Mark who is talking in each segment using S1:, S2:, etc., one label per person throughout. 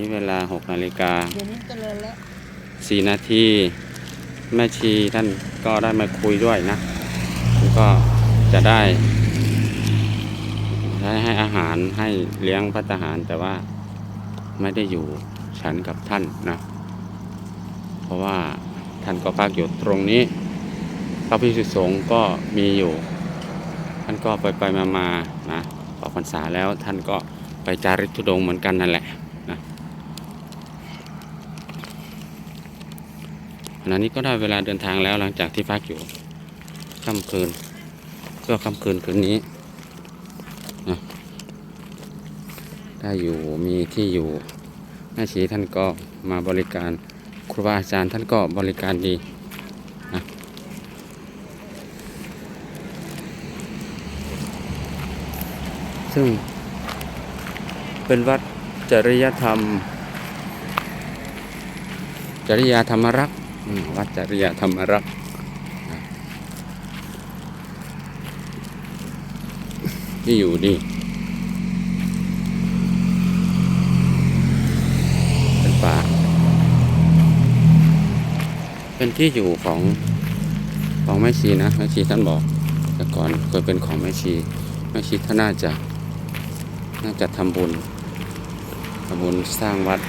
S1: นี้เวลา6นาฬิกา
S2: เดี๋ยวนี้เจริญแล้ว
S1: 4นาทีแม่ชีท่านก็ได้มาคุยด้วยนะแล้วก็จะได้ได้ให้อาหารให้เลี้ยงพัตตาหาร แต่ว่าไม่ได้อยู่ฉันกับท่านนะ เพราะว่าท่านก็พักอยู่ตรงนี้ พระพิสุสงฆ์ก็มีอยู่ ท่านก็ไปไปมามานะออกพรรษาแล้วท่านก็ไปจาริกธุดงค์เหมือนกันนั่นแหละนะ ขณะนี้ก็ได้เวลาเดินทางแล้วหลังจากที่พักอยู่ค่ำคืนเพื่อค่ำคืนคืนนี้นะได้อยู่มีที่อยู่แม่ชีท่านก็มาบริการครูบาอาจารย์ท่านก็บริการดีนะซึ่งเป็นวัดจริยธรรม จริยธรรมรักษ วัดจริยธรรมรักษ์ที่อยู่ดีเป็นป่า เป็นที่อยู่ของของแม่ชีนะแม่ชีท่านบอก แต่ก่อนเคยเป็นของแม่ชีแม่ชีท่านน่าจะ น่าจะทำบุญทำบุญสร้างวัด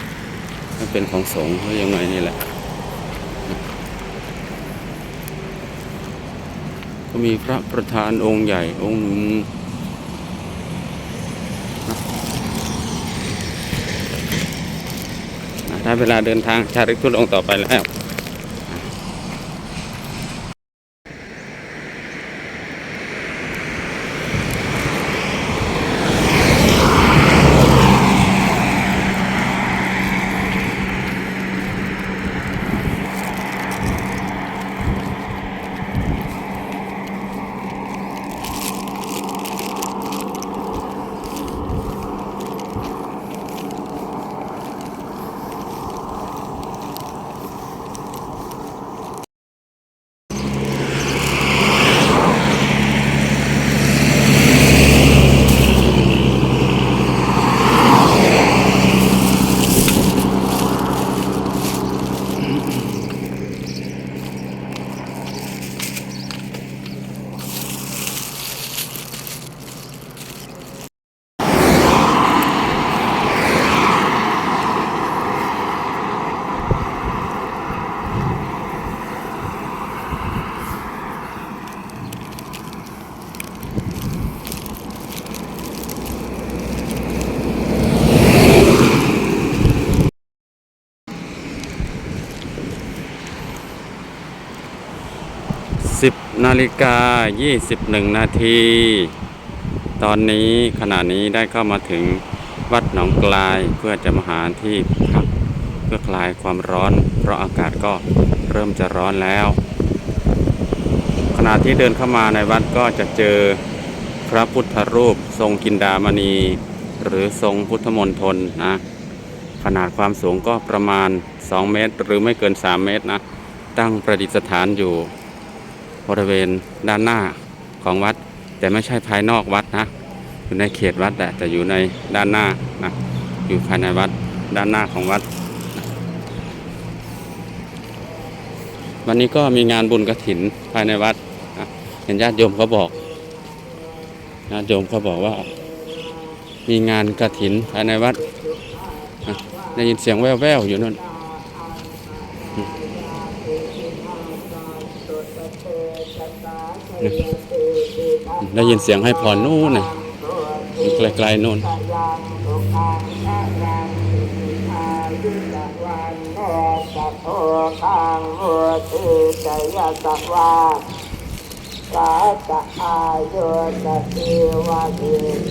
S1: ให้เป็นของสงฆ์หรือยังไงนี่แหละ ก็มีพระประธานองค์ใหญ่องค์หนึ่งนะนะได้เวลาเดินทางชาริกทุดงต่อไปแล้ว 10นาฬิกา 21 นาที ตอนนี้ขณะนี้ได้เข้ามาถึงวัดหนองกลายเพื่อจะมาหาที่พักเพื่อคลายความร้อน เพราะอากาศก็เริ่มจะร้อนแล้ว ขณะที่เดินเข้ามาในวัดก็จะเจอพระพุทธรูปทรงกินดามณี หรือทรงพุทธมณฑลนะ ขนาดความสูงก็ประมาณ 2 เมตร หรือไม่เกิน 3 เมตรนะ ตั้งประดิษฐานอยู่ บริเวณด้านหน้าของวัด แต่ไม่ใช่ภายนอกวัดนะ อยู่ในเขตวัดแหละแต่อยู่ในด้านหน้านะอยู่ภายในวัดด้านหน้าของวัด วันนี้ก็มีงานบุญกระถินภายในวัดเห็นญาติโยมเขาบอกญาติโยมเขาบอกว่า มีงานกระถินภายในวัดนะได้ยินเสียงแว่วๆอยู่นั่น ได้ยินเสียงให้พรนู่นนะไกลๆนู่น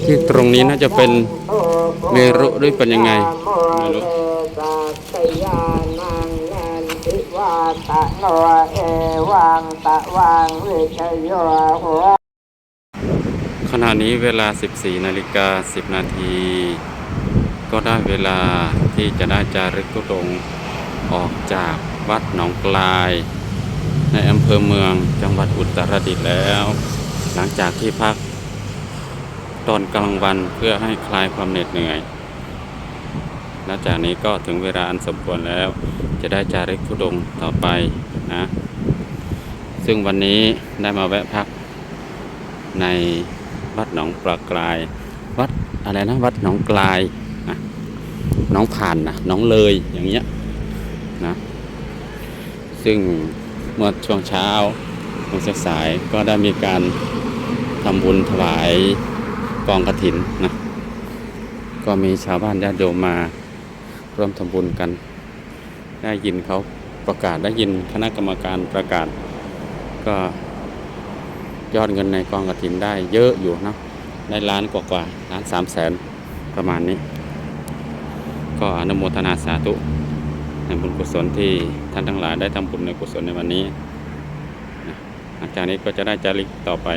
S1: ที่ตรงนี้น่าจะเป็นเมรุหรือเป็นยังไงไม่รู้
S2: ตะโนเอวังตะวังวิชโยหัว
S1: ขณะนี้เวลา 14นาฬิกา10 นาที ก็ได้เวลาที่จะได้จารึกธุดงออกจากวัดหนองกลาย ในอำเภอเมืองจังหวัดอุตรดิตถ์แล้ว หลังจากที่พักตอนกลางวันเพื่อให้คลายความเหน็ดเหนื่อย หลังจากนี้ก็ถึงเวลาอันสมควรแล้ว จะได้จาริกธุดงต่อไปนะ ซึ่งวันนี้ได้มาแวะพัก ในวัดหนองปลากลาย วัดอะไรนะวัดหนองกลายนะหน้องผ่านนะหน้องเลยอย่างเงี้ยนะ ซึ่งเมื่อช่วงเช้าช่วงสายก็ได้มีการทำบุญถวายกองกระถินนะก็มีชาวบ้านญาติโยมมา ร่วมทำบุญกัน ได้ยินเขาประกาศได้ยินคณะกรรมการประกาศ ก็ยอดเงินในกองกระถินได้เยอะอยู่นะได้ล้านกว่ากว่าล้านสามแสนประมาณนี้ ก็อนุโมทนาสาธุในบุญกุศลที่ท่านทั้งหลายได้ทำบุญในกุศลในวันนี้หลังจากนี้ก็จะได้จาริกต่อไป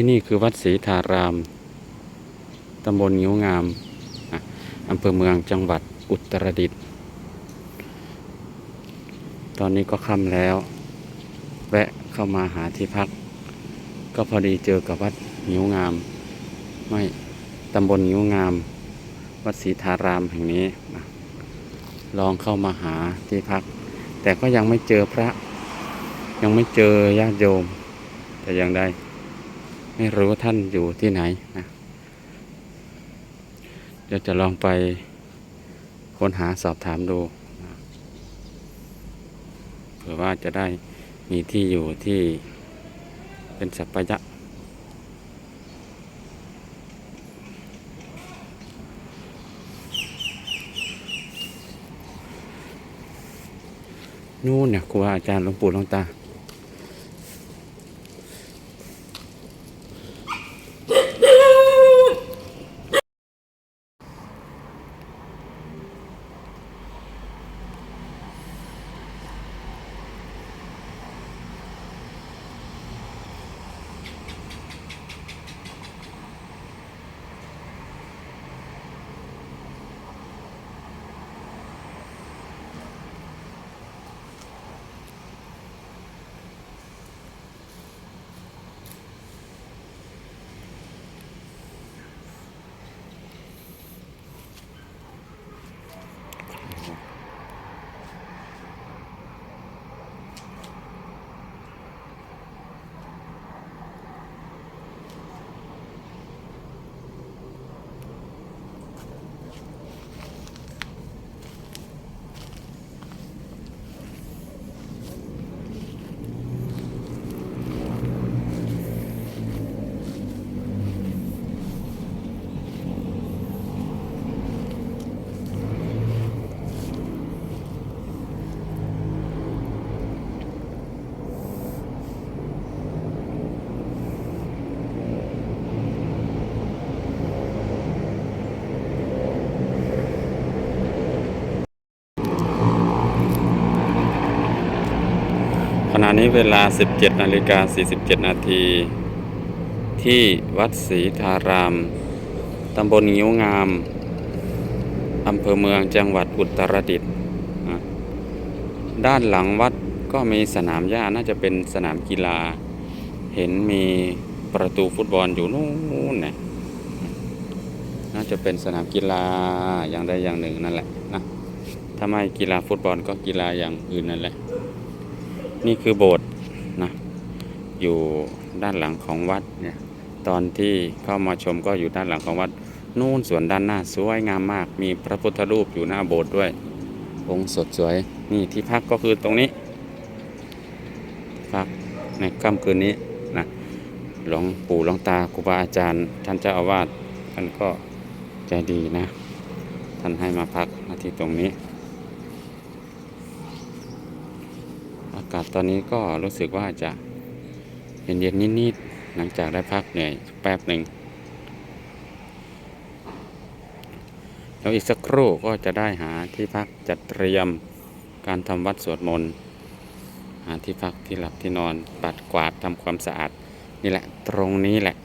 S1: ที่นี่คือวัดศรีธาราม ตำบลงิ้วงาม อำเภอเมืองจังหวัดอุตรดิตถ์ ตอนนี้ก็ค่ำแล้ว แวะเข้ามาหาที่พัก ก็พอดีเจอกับวัดงิ้วงาม ไม่ตำบลงิ้วงาม วัดศรีธารามแห่งนี้ ลองเข้ามาหาที่พัก แต่ก็ยังไม่เจอพระ ยังไม่เจอญาติโยมแต่อย่างใด ไม่รู้ท่านอยู่ที่ไหนนะเดี๋ยวจะลองไปค้นหาสอบถามดูนะเผื่อว่าจะได้มีที่อยู่ที่เป็นสัพยะนู่นเนี่ยครูอาจารย์หลวงปู่หลวงตา เวลา 17นาฬิกา47 นาที ที่วัดศรีธาราม ตำบลงิ้วงาม อำเภอเมืองจังหวัดอุตรดิตถ์ด้านหลังวัดก็มีสนามหญ้าน่าจะเป็นสนามกีฬา เห็นมีประตูฟุตบอลอยู่นู่นนี่น่าจะเป็นสนามกีฬาอย่างใดอย่างหนึ่งนั่นแหละนะถ้าไม่กีฬาฟุตบอลก็กีฬาอย่างอื่นนั่นแหละ นี่คือโบสถ์นะอยู่ด้านหลังของวัดเนี่ยตอนที่เข้ามาชมก็อยู่ด้านหลังของวัดนู่นส่วนด้านหน้าสวยงามมาก มีพระพุทธรูปอยู่หน้าโบสถ์ด้วย องค์สดสวยนี่ที่พักก็คือตรงนี้พักในค่ำคืนนี้นะหลวงปู่หลวงตาครูบาอาจารย์ ท่านเจ้าอาวาสท่านก็ใจดีนะ ท่านให้มาพักที่ตรงนี้ากาศตอนนี้ก็รู้สึกว่าจะเย็นๆนิดๆหลังจากได้พักเหนื่อยแป๊บหนึ่งแล้วอีกสักครู่ก็จะได้หาที่พักจัดเตรียมการทำวัดสวดมนต์หาที่พักที่หลับที่นอนปัดกวาดทำความสะอาดนี่แหละตรงนี้แหละ